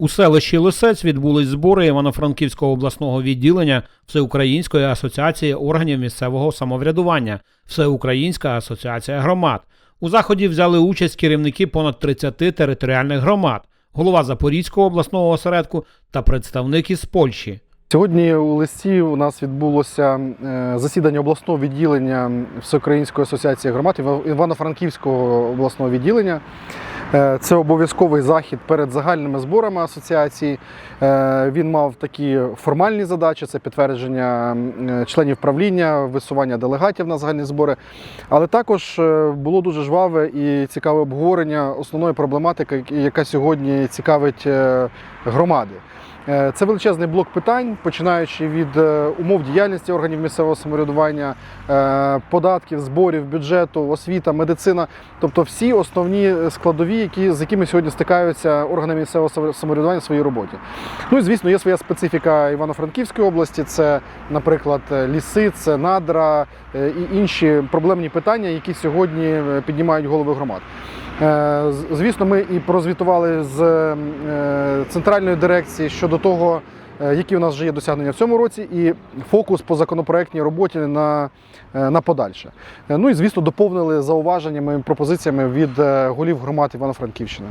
У селищі Лисець відбулись збори Івано-Франківського обласного відділення Всеукраїнської асоціації органів місцевого самоврядування, Всеукраїнська асоціація громад. У заході взяли участь керівники понад 30 територіальних громад, голова Запорізького обласного осередку та представник із Польщі. Сьогодні у листі у нас відбулося е, засідання обласного відділення Всеукраїнської асоціації громад Івано-Франківського обласного відділення. Е, Це обов'язковий захід перед загальними зборами асоціації. Е, Він мав такі формальні задачі: це підтвердження членів правління, висування делегатів на загальні збори. Але також е, було дуже жваве і цікаве обговорення основної проблематики, яка сьогодні цікавить е, громади. Е, Це величезний блок питань, починаючи від е, умов діяльності органів місцевого самоврядування, е, податків, зборів, бюджету, освіта, медицина, тобто всі основні складові, які, з якими сьогодні стикаються органи місцевого самоврядування в своїй роботі. Ну і звісно, є своя специфіка Івано-Франківської області. Це, наприклад, ліси, це надра і інші проблемні питання, які сьогодні піднімають голови громад. Е, Звісно, ми і прозвітували з е, центральної дирекції щодо того, е, які у нас вже є досягнення в цьому році, і фокус по законопроектній роботі на, на подальше. Ну і звісно, доповнили зауваженнями пропозиціями від голів громад Івано-Франківщини.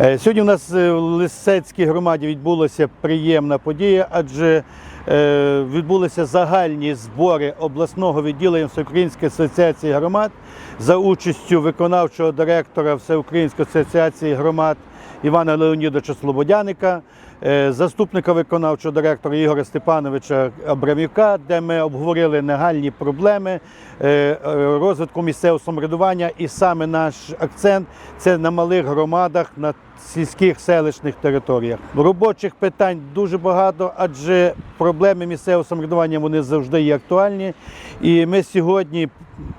Е, Сьогодні у нас е, в Лисецькій громаді відбулася приємна подія, адже е, відбулися загальні збори обласного відділення Всеукраїнської асоціації громад за участю виконавчого директора Всеукраїнської асоціації громад Івана Леонідовича Слободяника, е, заступника виконавчого директора Ігоря Степановича Абрамюка, де ми обговорили нагальні проблеми е, е, розвитку місцевого самоврядування. І саме наш акцент це на малих громадах, на сільських селищних територіях. Робочих питань дуже багато, адже проблеми місцевого самоврядування вони завжди є актуальні. І ми сьогодні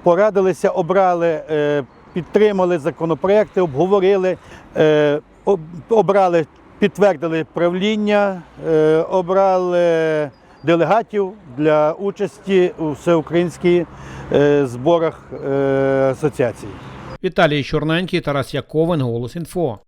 порадилися, обрали, підтримали законопроекти, обговорили, об- обрали, підтвердили правління, е, обрали делегатів для участі у всеукраїнських е, зборах е, асоціації. Віталій Чорненький, Тарас Яковин, Голос Інфо.